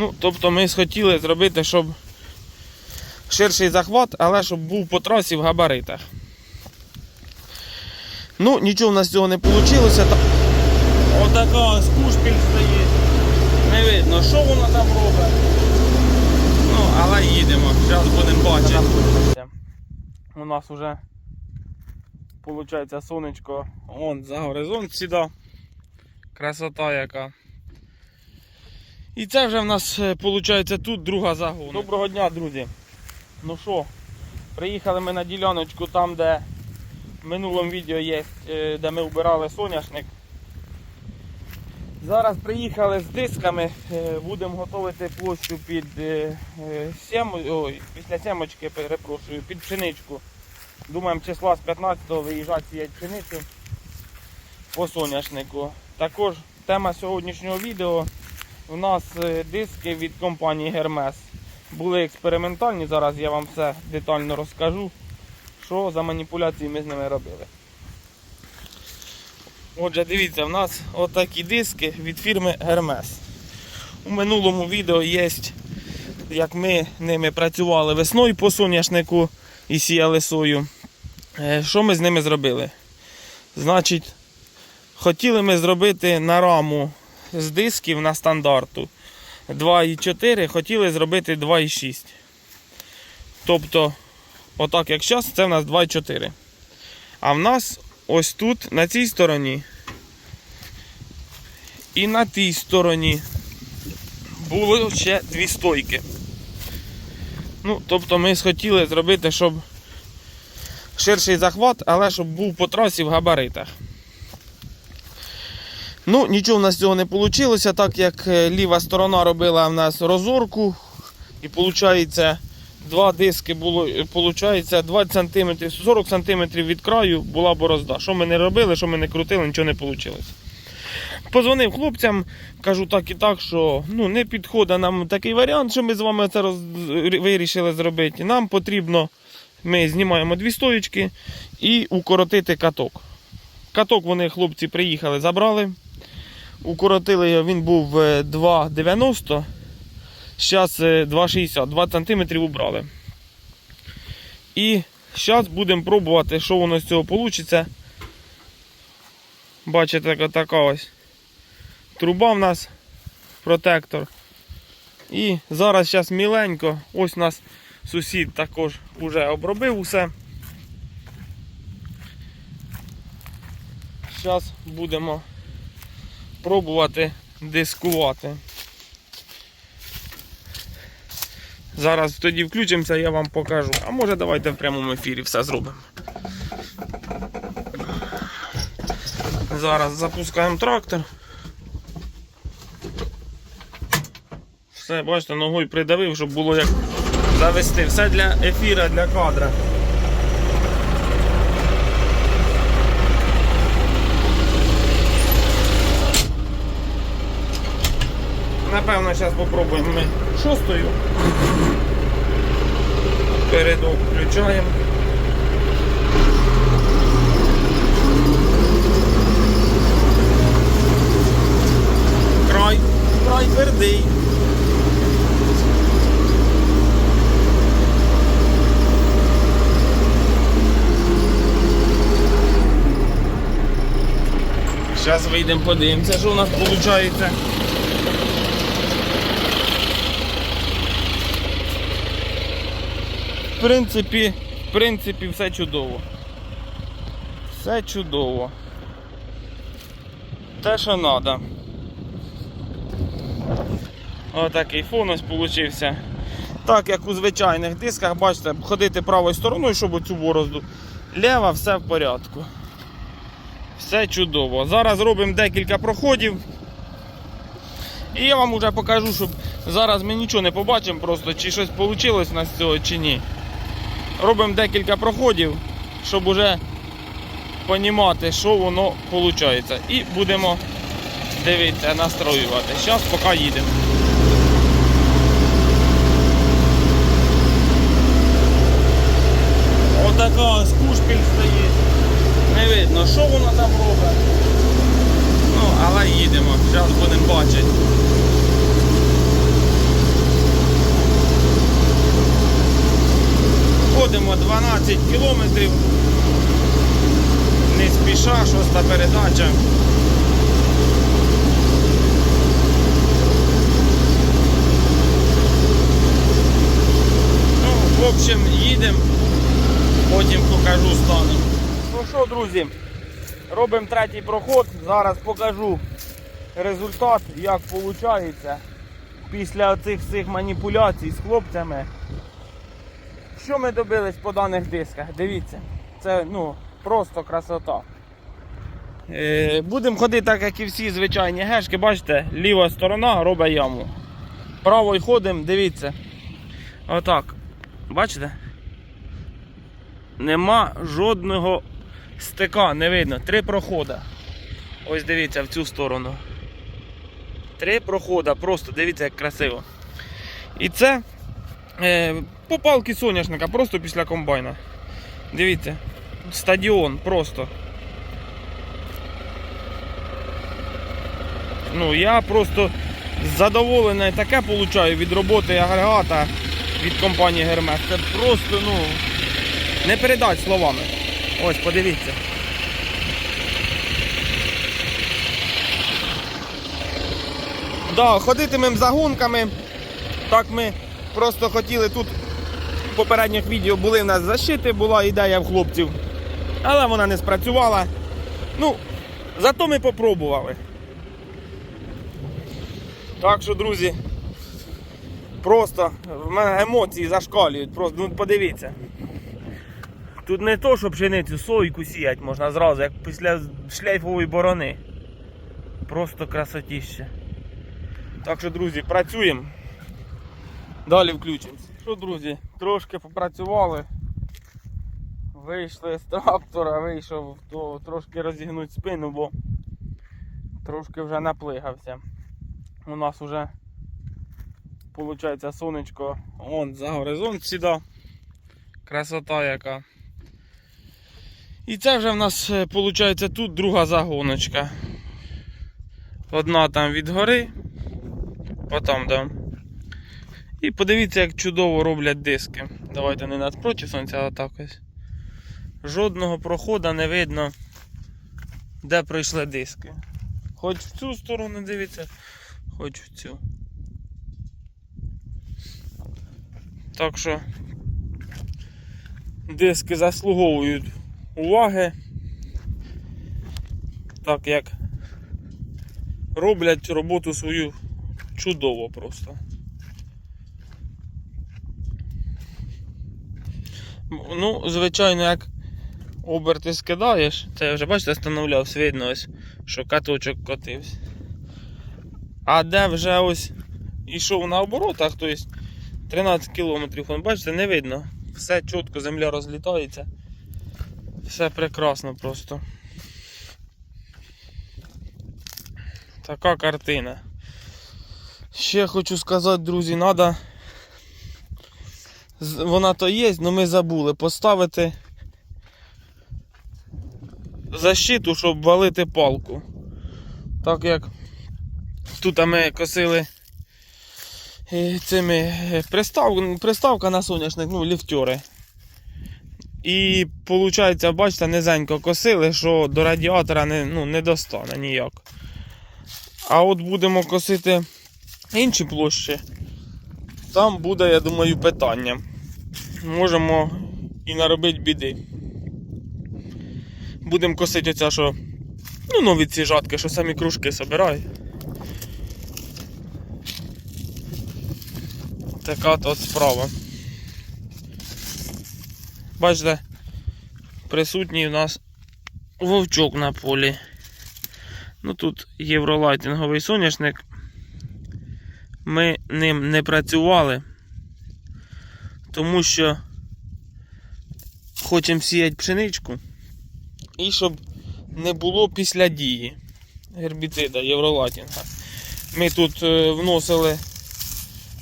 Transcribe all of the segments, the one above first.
Ну, тобто ми схотіли зробити, щоб ширший захват, але щоб був по трасі в габаритах. Ну, нічого в нас з цього не вийшло. Отака ось кушпіль стоїть. Не видно, що воно там робить. Ну, але їдемо. Зараз будемо бачити. У нас вже виходить сонечко. Вон за горизонт сіда. Красота яка. І це вже в нас виходить тут друга загона. Доброго дня, друзі. Ну що, приїхали ми на діляночку там, де в минулому відео є, е, де ми вбирали соняшник. Зараз приїхали з дисками, е, будемо готувати площу під е, е, сім, ой, після сімочки, перепрошую, під пшеничку. Думаємо числа з 15-го виїжджати сіяти пшеницю по соняшнику. Також тема сьогоднішнього відео у нас е, диски від компанії Hermes. Були експериментальні, зараз я вам все детально розкажу, що за маніпуляції ми з ними робили. Отже, дивіться, в нас отакі диски від фірми Hermes. У минулому відео є, як ми ними працювали весною по соняшнику і сіяли сою. Е, Що ми з ними зробили? Значить, хотіли ми зробити на раму з дисків на стандарту 2,4, хотіли зробити 2,6. Тобто, отак як зараз, це в нас 2,4. А в нас ось тут, на цій стороні, і на тій стороні було ще дві стойки. Ну, тобто ми схотіли зробити, щоб ширший захват, але щоб був по трасі в габаритах. Ну, нічого в нас цього не вийшло, так як е, ліва сторона робила в нас розорку. І виходить, два диски було, виходить, 20 см, 40 см від краю була борозда. Що ми не робили, що ми не крутили, нічого не вийшло. Позвонив хлопцям, кажу так і так, що ну, не підходить нам такий варіант, що ми з вами це роз... вирішили зробити. Нам потрібно, ми знімаємо дві стоїчки і укоротити каток. Каток вони хлопці приїхали, забрали. Укоротили його, він був е, 2,90. Зараз 2,60, 20 см убрали. І зараз будемо пробувати, що воно з цього вийде. Бачите, така ось труба в нас, протектор. І зараз зараз міленько. Ось у нас сусід також вже обробив усе. Зараз будемо пробувати дискувати. Зараз тоді включимося, я вам покажу. А може давайте в прямому ефірі все зробимо. Зараз запускаємо трактор. Все, бачите, ногою придавив, щоб було як завести. Все для ефіра, для кадра. Напевно, зараз спробуємо ми шостою. Передок включаємо. Край, край твердий. Зараз вийдемо, подивимося, що у нас виходить. В принципі, в принципі, все чудово. Все чудово. Те, що треба. Отакий фон ось получився. Так як у звичайних дисках, бачите, ходити правою стороною, щоб оцю борозду. Лева, все в порядку. Все чудово. Зараз робимо декілька проходів. І я вам вже покажу, щоб зараз ми нічого не побачимо, просто чи щось вийшло у нас цього чи ні. Робимо декілька проходів, щоб уже розуміти, що воно виходить. І будемо дивитися, настроювати. Зараз поки їдемо. Отака ось кушпіль стоїть. Не видно, що воно там робить. Ну, але їдемо, зараз будемо бачити. 15 кілометрів. Не спіша, шоста передача. Ну, в общем, їдемо, потім покажу станом. Ну що, друзі, робимо третій проход. Зараз покажу результат, як виходить після цих всіх маніпуляцій з хлопцями. Що ми добились по даних дисках? Дивіться, це ну, просто красота. Е, будемо ходити так, як і всі звичайні гешки. Бачите, ліва сторона робить яму. Правою ходимо, дивіться. Отак. Бачите? Нема жодного стика, не видно. Три проходи. Ось дивіться в цю сторону. Три проходи, просто дивіться, як красиво. І це е, по палки соняшника, просто після комбайна. Дивіться, стадіон просто. Ну, я просто задоволений таке получаю від роботи агрегата від компанії Гермес. Це просто, ну, не передать словами. Ось, подивіться. Да, ходитимемо за гонками. Так ми просто хотіли тут попередніх відео були в нас защити, була ідея в хлопців. Але вона не спрацювала. Ну, зато ми попробували. Так що, друзі, просто в мене емоції зашкалюють. Просто ну, подивіться. Тут не то, що пшеницю сойку сіять можна зразу, як після шлейфової борони. Просто красотіще. Так що, друзі, працюємо. Далі включимось. Що, друзі, трошки попрацювали. Вийшли з трактора, вийшов то трошки розігнути спину, бо трошки вже наплигався. У нас вже виходить сонечко он за горизонт сідав. Красота яка. І це вже в нас виходить тут друга загоночка. Одна там від гори, отам там. І подивіться, як чудово роблять диски. Давайте не надпроти сонця, а так ось. Жодного проходу не видно, де пройшли диски. Хоч в цю сторону дивіться, хоч в цю. Так що диски заслуговують уваги, так як роблять роботу свою чудово просто. Ну, звичайно, як оберти скидаєш, це я вже бачите, встановлявся, видно ось, що каточок котився. А де вже ось йшов на оборотах, тобто 13 кілометрів, вон, бачите, не видно. Все чітко, земля розлітається. Все прекрасно просто. Така картина. Ще хочу сказати, друзі, треба. Вона то є, але ми забули поставити защиту, щоб валити палку. Так як тут ми косили е, цими е, пристав, приставка на соняшник, ну, ліфтери. І виходить, бачите, низенько косили, що до радіатора не, ну, не достане ніяк. А от будемо косити інші площі, там буде, я думаю, питання. Можемо і наробити біди. Будемо косити оця, що ну, нові ці жатки, що самі кружки собирають. Така то справа. Бачите, присутній у нас вовчок на полі. Ну тут євролайтинговий соняшник. Ми ним не працювали, тому що хочемо сіяти пшеничку і щоб не було після дії гербіцида євролатінга. Ми тут е, вносили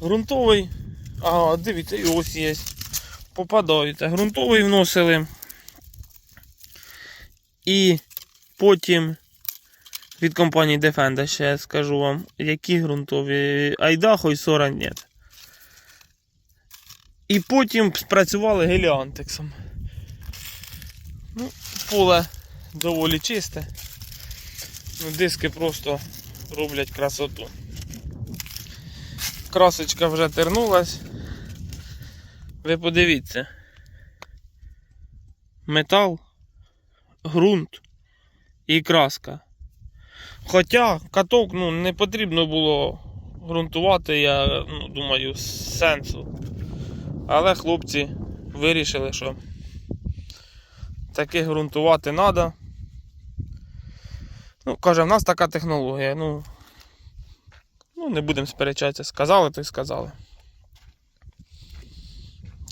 ґрунтовий, а дивіться, і ось є. Попадається. Грунтовий вносили. І потім від компанії Defender ще скажу вам, які ґрунтові Айдахо і Сора нет. І потім спрацювали геліантексом. Ну, поле доволі чисте. Ну, диски просто роблять красоту. Красочка вже тернулась. Ви подивіться. Метал, ґрунт і краска. Хоча каток ну, не потрібно було ґрунтувати, я ну, думаю, сенсу. Але хлопці вирішили, що таке ґрунтувати треба. Ну, каже, в нас така технологія. Ну, ну не будемо сперечатися. Сказали, то й сказали.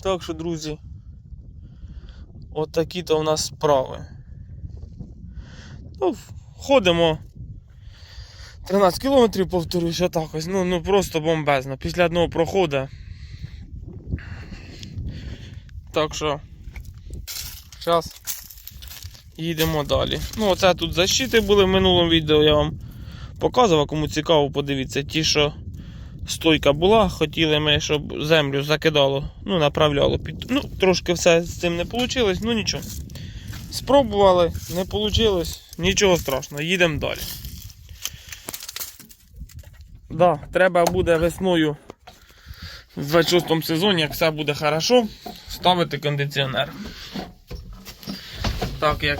Так що, друзі, от такі-то в нас справи. Ну, ходимо 13 кілометрів, повторюсь, отак ось. Ну, ну просто бомбезно. Після одного проходу. Так що, зараз їдемо далі. Ну, оце тут защити були в минулому відео, я вам показував, кому цікаво, подивіться. Ті, що стойка була, хотіли ми, щоб землю закидало, ну, направляло під. Ну, трошки все з цим не вийшло, ну нічого. Спробували, не вийшло, нічого страшного, їдемо далі. Да, треба буде весною в 26 сезоні, як все буде хорошо, ставити кондиціонер. Так як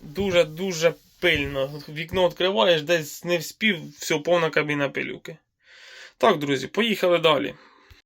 дуже-дуже пильно. Вікно відкриваєш, десь не вспів, все, повна кабіна пилюки. Так, друзі, поїхали далі.